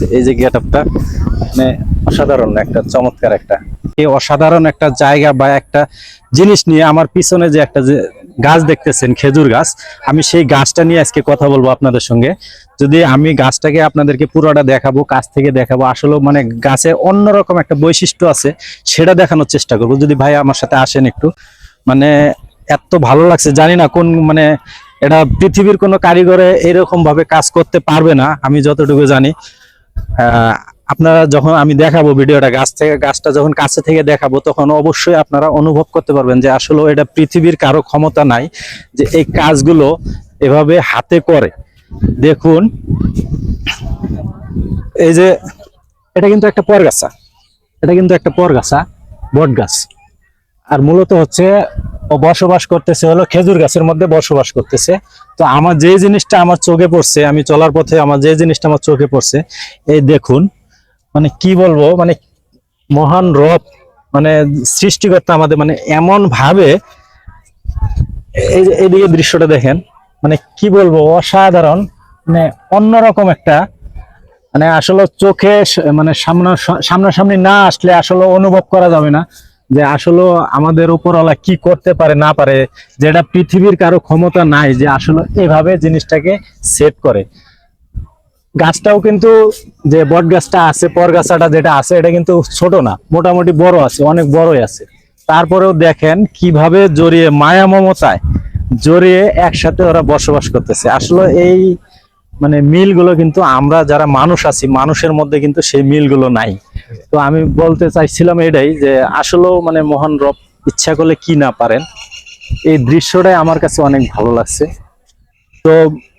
লাগছে এই যে গেট আপটা মানে অসাধারণ একটা, চমৎকার একটা। এই অসাধারণ একটা জায়গা বা একটা জিনিস নিয়ে আমার পিছনে যে একটা যে গাছ দেখতেছেন, খেজুর গাছ, আমি সেই গাছটা নিয়ে আজকে কথা বলব আপনাদের সঙ্গে। যদি আমি গাছটাকে আপনাদেরকে পুরোটা দেখাবো, কাছ থেকে দেখাবো আসলে মানে গাছে অন্যরকম একটা বৈশিষ্ট্য আছে, সেটা দেখানোর চেষ্টা করব। যদি ভাই আমার সাথে আসেন একটু মানে এত ভালো লাগছে, জানি না কোন মানে এটা পৃথিবীর কোনো কারিগরে এরকম ভাবে কাজ করতে পারবে না, আমি যতটুকু জানি। আপনারা যখন আমি দেখাবো ভিডিওটা গাছ থেকে, গাছটা যখন কাছে থেকে দেখাবো, তখন অবশ্যই আপনারা অনুভব করতে পারবেন যে আসলে এটা পৃথিবীর কারও ক্ষমতা নাই যে এই কাজগুলো এভাবে হাতে করে। দেখুন, এই যে এটা কিন্তু একটা পরগাছা। এটা কিন্তু একটা পরগাছা বট গাছ আর মূলত হচ্ছে ও বসবাস করতেছে হলো খেজুর গাছের মধ্যে বসবাস করতেছে। তো আমার যে জিনিসটা আমার চোখে পড়ছে, আমি চলার পথে আমার যে জিনিসটা আমার চোখে পড়ছে, এই দেখুন মানে কি বলব মানে মহান রব মানে সৃষ্টিকর্তা আমাদের মানে এমন ভাবে এইদিকে দৃশ্যটা দেখেন মানে কি বলব, অসাধারণ মানে অন্যরকম একটা মানে আসলে চোখে মানে সামনা, সামনাসামনি না আসলে আসলে অনুভব করা যাবে না। যে আসলে আমাদের উপর উপরওয়ালা কি করতে পারে, না পারে, যেটা পৃথিবীর কারও ক্ষমতা নাই যে আসলে এভাবে জিনিসটাকে সেট করে। গাছটাও কিন্তু যে বট গাছটা আছে, পর গাছাটা যেটা আছে, এটা কিন্তু ছোট না, মোটামুটি বড় আছে, অনেক বড়ই আছে। তারপরেও দেখেন কীভাবে জড়িয়ে মায়া মমতায় জড়িয়ে একসাথে ওরা বসবাস করতেছে। আসলে এই মানে মিলগুলো কিন্তু আমরা যারা মানুষ আছি, মানুষের মধ্যে কিন্তু সেই মিলগুলো নাই। তো আমি বলতে চাইছিলাম এটাই যে আসলেও মানে মহান রব ইচ্ছা করলে কি না পারেন, এই দৃশ্যটাই আমার কাছে অনেক ভালো লাগছে। তো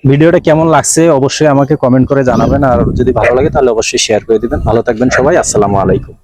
ভিডিওটা কেমন লাগছে অবশ্যই আমাকে কমেন্ট করে জানাবেন, আর যদি ভালো লাগে তাহলে অবশ্যই শেয়ার করে দিবেন। ভালো থাকবেন সবাই, আসসালামু আলাইকুম।